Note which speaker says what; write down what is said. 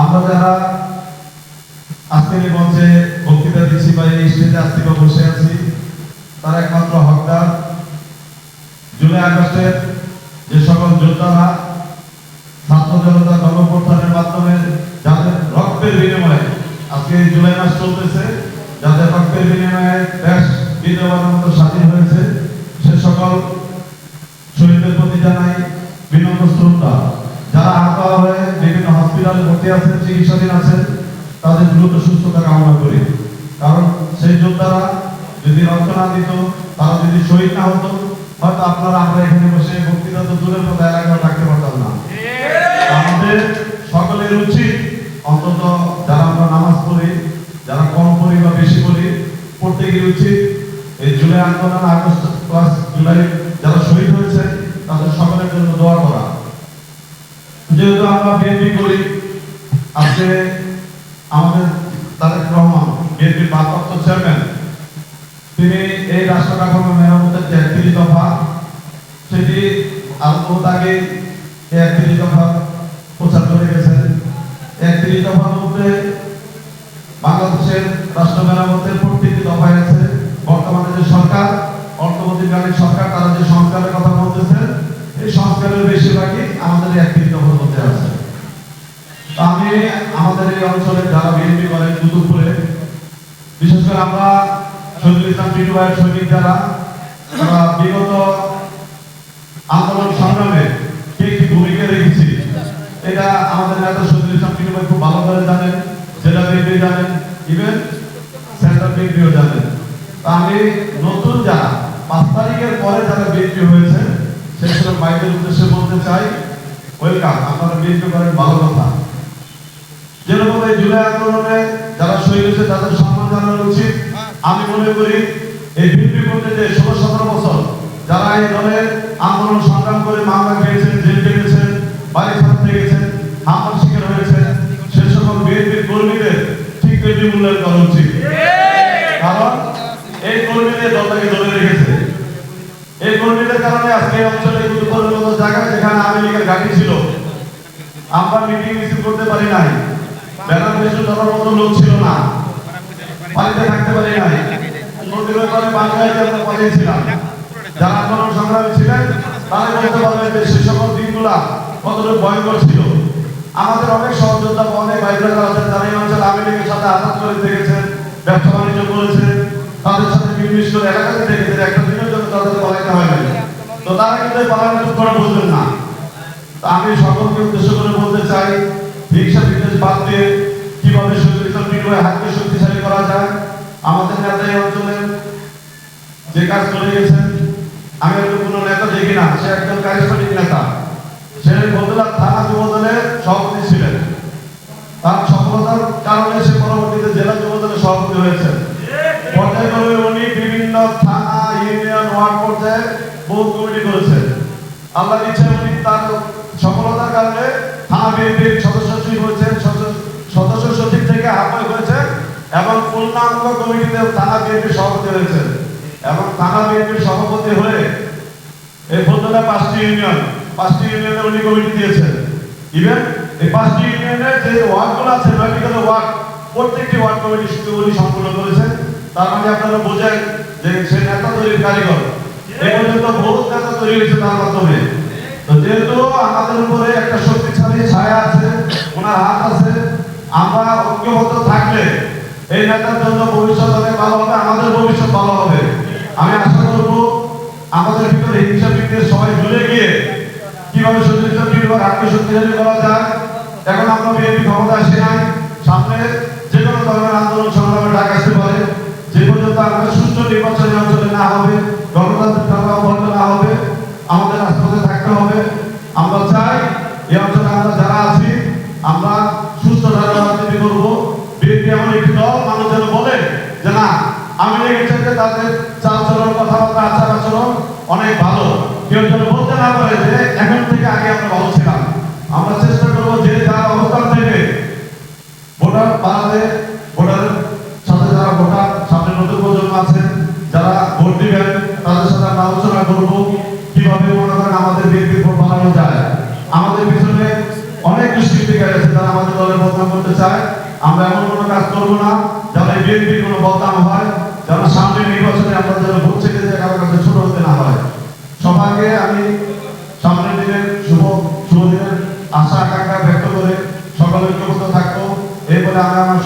Speaker 1: আমরা যারা এই মঞ্চে বক্তৃতা দিচ্ছি বা এই স্টেজে আজকে বা বসে আছি, তার একমাত্র হকদার। জুলাই আগস্টের যে সকল যোদ্ধারা ছাত্র জনতা গণপ্রথানের মাধ্যমে যাদের রক্তের বিনিময়ে আজকে এই জুলাই মাস চলতেছে, যাদের রক্তের বিনিময়ে দেশ বিধবানের মতো স্বাধীন হয়েছে, সে সকল শহীদদের প্রতি জানাই বিনম্র শ্রদ্ধা। যারা আহত হয়ে ভর্তি আছেন, চিকিৎসাধীন আছেন, তাদের দ্রুত সুস্থতা কামনা করি। কারণ সেই যোদ্ধারা যদি রক্ত না দিত, তারা যদি শহীদ না হতো, হয়তো আপনারা আমরা এখানে বসে বক্তৃতা তো দূরের কথা এলাকায় থাকতে পারতাম না। আমাদের সকলের উচিত অন্তত যারা আমরা নামাজ পড়ি, যারা কম পড়ি বা বেশি পড়ি, প্রত্যেকের উচিত এই জুলাই আন্দোলন, আগস্ট প্লাস জুলাই যারা শহীদ হয়েছে তাদের সকলের জন্য দোয়া করা। যেহেতু আমরা বিএনপি আজকে আমাদের তারেক রহমান বিএনপির ভারপ্রাপ্ত চেয়ারম্যান, তিনি এই রাষ্ট্র কাঠামো মেরামতের যে একত্রিশ দফা, সেটি বহুত আগে একত্রিশ দফা প্রচার করে গেছেন। একত্রিশ দফার মধ্যে বাংলাদেশের রাষ্ট্র মেরামতের প্রত্যেকটি দফায় আছে। বর্তমানে যে সরকার অর্থমন্ত্রীকালীন সরকার, তারা যে সংস্কারের কথা বলতেছেন এই সংস্কারের বেশিরভাগই আমাদের একত্রিশ দফার মধ্যে আছে। আমি আমাদের এই অঞ্চলে যারা বিএনপি করেন, কুতুবপুরে, বিশেষ করে আমরা শহীদুল ইসলাম টিটু ভাইয়ের সৈনিক যারা তারা বিগত আন্দোলন সংগ্রামে কে কি ভূমিকা রেখেছি, এটা আমাদের নেতা শহীদুল ইসলাম টিটু ভাই খুব ভালো করে জানেন, জেলা বিএনপি জানেন ইভেন সেন্ট্রাল বিএনপিও জানেন। আমি নতুন যারা, পাঁচ তারিখের পরে যারা বিএনপি হয়েছে, সেই সব ভাইদের উদ্দেশ্যে বলতে চাই ওয়েলকাম আপনারা বিএনপি করেন, ভালো কথা। আন্দোলনে যারা শহীদ হয়েছে তাদের সম্মান জানানো উচিত। আমি মনে করি এই করতে যে ষোলো সতেরো বছর যারা এই দলের আন্দোলন সংগ্রাম করে মামলা খেয়েছেন, জেল কেটেছেন বাড়ি ছাড়তে গেছেন, হামলার শিকার হয়েছে সে সকল বিএনপির কর্মীদের ঠিক তেমনি মূল্যায়ন করা উচিত। কারণ এই কর্মীদের দলটাকে ধরে রেখেছে। এই কর্মীদের কারণে আজকে অঞ্চলে গুরুত্বপূর্ণ জায়গায় যেখানে আওয়ামী লীগের গাড়ি ছিল। আমরা মিটিং মিছিল করতে পারি নাই। ধরার মতো লোক ছিল না। বাড়িতে থাকতে নাই। বাংলায় আমরা যারা ছিলেন বলতে পারবেন যে সে সকল দিনগুলা কতটা ভয়ঙ্কর ছিল। আমাদের অনেক সহযোদ্ধা অনেক ভাই ব্রাদার আছেন এই অঞ্চলে সাথে আঘাত করে দেখেছেন ব্যবসা বাণিজ্য করেছেন, তাদের সাথে করে এলাকাতে দেখেছেন, একটা দিনের জন্য তাদের পালাইতে হয় না তো তারা কিন্তু বুঝবেন না। আমি সকলকে উদ্দেশ্য করে বলতে চাই হিংসা বিদ্বেষ বাদ দিয়ে ভাই হাতকে শক্তিশালী করা যায়। আমাদের নেতা এই অঞ্চলের যে কাজ করে গেছেন, আমি একটু কোনো নেতা দেখি না, সে একজন কারিশমাটিক নেতা। সে বদলা থানা যুবদলের সভাপতি ছিলেন। তার সফলতার কারণে সে পরবর্তীতে জেলা যুবদলের সভাপতি হয়েছেন। পর্যায়ক্রমে উনি বিভিন্ন থানা, ইউনিয়ন, ওয়ার্ড পর্যায়ে বহু কমিটি করেছেন। আল্লাহ ইচ্ছা উনি তার সফলতার কারণে থানা বিএনপির সদস্য সচিব হয়েছেন সদস্য- সদস্য সচিব থেকে আহ্বায়ক হয়েছেন পূর্ণাঙ্গ কমিটিতে থানা বিএনপির সভাপতি হয়েছেন এবং থানা বিএনপির সভাপতি হয়ে এই বন্ধুরা পাঁচটি ইউনিয়ন পাঁচটি ইউনিয়নে উনি কমিটি দিয়েছেন। ইভেন এই পাঁচটি ইউনিয়নের যে ওয়ার্ডগুলো আছে নয়টি ওয়ার্ড, প্রত্যেকটি ওয়ার্ড কমিটি শুধু উনি সম্পূর্ণ করেছেন। তার মানে আপনারা বোঝেন যে সে নেতা তৈরির কারিগর। এই পর্যন্ত বহু নেতা তৈরি হয়েছে তার মাধ্যমে। তো যেহেতু আমাদের উপরে একটা শক্তিশালী ছায়া আছে, ওনার হাত আছে, আমরা ঐক্যবদ্ধ থাকলে এই নেতার জন্য ভবিষ্যৎ অনেক ভালো হবে, আমাদের ভবিষ্যৎ ভালো হবে। আমি আশা করব আমাদের ভিতরে হিংসা বিদ্বেষ সবাই ভুলে গিয়ে কীভাবে বিভাগ আত্মশক্তিশালী করা যায়, এখন আমরা বিএনপি ক্ষমতা আসি নাই। সামনে যে কোনো ধরনের আন্দোলন সংগ্রামে ডাক আসতে পারে। যে পর্যন্ত আমাদের সুস্থ নির্বাচন অঞ্চলে না হবে, গণতান্ত্রিক ধারা অবহেলা না হবে আমাদের রাজপথে থাকতে হবে আমরা চাই এই অঞ্চলে আমরা যারা আছি আমরা সুস্থ ধারা রাজনীতি করব বিএনপি এমন একটি দল মানুষ যেন বলে যে না লেগেছে তাদের চাল চলন কথাবার্তা আচার আচরণ অনেক ভালো। কেউ যেন বলতে না পারে যে এখন থেকে আগে আমরা ভালো ছিলাম। আমরা চেষ্টা করব যে যার অবস্থান থেকে ভোটার বাড়াতে, ভোটারের সাথে যারা ভোটার, সামনে নতুন প্রজন্ম আছে, যারা ভোট দিবেন, তাদের সাথে আমরা আলোচনা করব কীভাবে মনে করেন আমাদের বিএনপি ভোট বাড়ানো যায়। আমাদের পিছনে অনেক দুষ্কৃতিকারী আছে, যারা আমাদের দলের বদনাম করতে চায়। আমরা এমন কোনো কাজ করব না যেন বিএনপির কোনো বদনাম হয়। যেন সামনের নির্বাচনে আমরা যেন ভোট থেকে যে কারও কাছে ছোট হতে না হয়। সবাইকে আমি সামনের দিনের শুভ শুভ দিনের আশা, আকাঙ্ক্ষা ব্যক্ত করে সকলে ঐক্যবদ্ধ থাকব। এরপরে আমরা আমার